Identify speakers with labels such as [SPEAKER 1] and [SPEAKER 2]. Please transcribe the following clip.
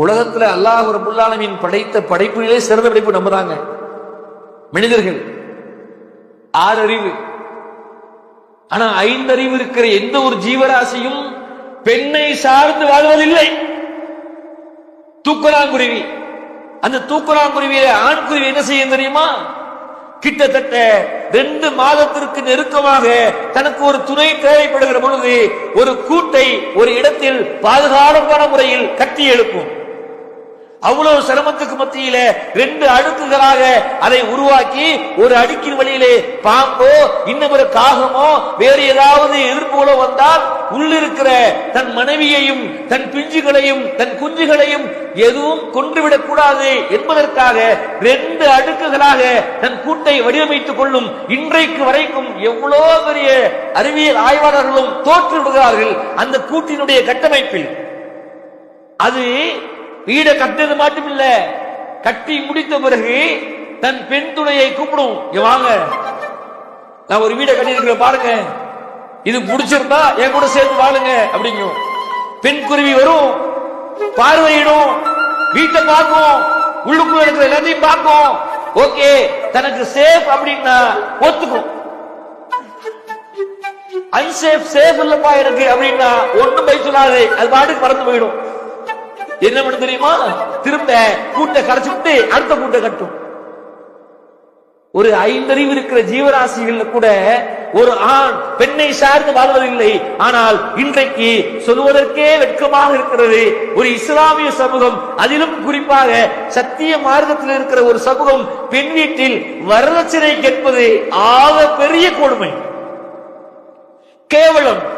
[SPEAKER 1] உலகத்துல அல்லாஹ் ரபுல்லாலமின் படைத்த படைப்புகளே சிறந்த படைப்பு நம்ம தாங்க மனிதர்கள். ஆறு அறிவு ஆனா ஐந்தறிவு இருக்கிற எந்த ஒரு ஜீவராசியும் பெண்ணை சார்ந்து வாழ்வதில்லை. தூக்கலாங்குருவி. அந்த தூக்கலாங்குருவியில ஆண் குருவி என்ன செய்யும் தெரியுமா? கிட்டத்தட்ட ரெண்டு மாதத்திற்கு நெருக்கமாக தனக்கு ஒரு துணை தேவைப்படுகிற பொழுது ஒரு கூட்டை ஒரு இடத்தில் பாதுகாப்பான முறையில் கட்டி எழுப்பும். அவ்வளவு சிரமத்துக்கு மத்தியில ரெண்டு அடுக்குகளாக அதை உருவாக்கி ஒரு அடுக்கின் வழியிலே பாம்போ இன்னும் ஒரு காகமோ வேறு ஏதாவது எதிர்ப்புகளோ வந்தால் உள்ளிருக்கிற தன் மனைவியையும் தன் பிஞ்சுகளையும் தன் குஞ்சுகளையும் எதுவும் கொன்றுவிடக் கூடாது என்பதற்காக ரெண்டு அடுக்குகளாக தன் கூட்டை வடிவமைத்துக் கொள்ளும் இன்றைக்கு வரைக்கும் எவ்வளோ பெரிய அறிவியல் ஆய்வாளர்களும் தோற்று விடுகிறார்கள் அந்த கூட்டினுடைய கட்டமைப்பில். அது வீடை கட்டினது மட்டும் இல்ல கட்டி முடித்த பிறகு தன் பெண் துணையை கூப்பிடும். இங்க வாங்க. நான் ஒரு வீடை கட்டியிருக்கிறேன் பாருங்க. இது முடிச்சிருந்தா என் கூட சேர்ந்து வாழுங்க அப்படிங்கும். பெண் குருவி வரும். பார்வையிடும். வீட்டை பார்க்கும். உள்ளுக்குள்ள இருக்கிற எல்லாத்தையும் பார்க்கும். ஓகே தனக்கு சேஃப் அப்படின்னா ஒத்துக்கும். அன்சேஃப் சேஃப் இல்லப்பா எனக்கு அப்படின்னா ஒண்ணும் பை சொல்லாது. அது பாட்டுக்கு பறந்து போயிடும். என்ன பண்ண தெரியுமா? திரும்ப கூட்டை கரைச்சுட்டு அடுத்த கூட்டை கட்டும். ஒரு ஐந்தறிவு இருக்கிற ஜீவராசிகள் கூட ஒரு ஆண் பெண்ணை சார்ந்து வாழ்வதில்லை. ஆனால் இன்றைக்கு சொல்வதற்கே வெட்கமாக இருக்கிறது. ஒரு இஸ்லாமிய சமூகம் அதிலும் குறிப்பாக சத்திய மார்க்கத்தில் இருக்கிற ஒரு சமூகம் பெண் வீட்டில் வரதட்சணை கேட்பது ஆக பெரிய கொடுமை. கேவலம்.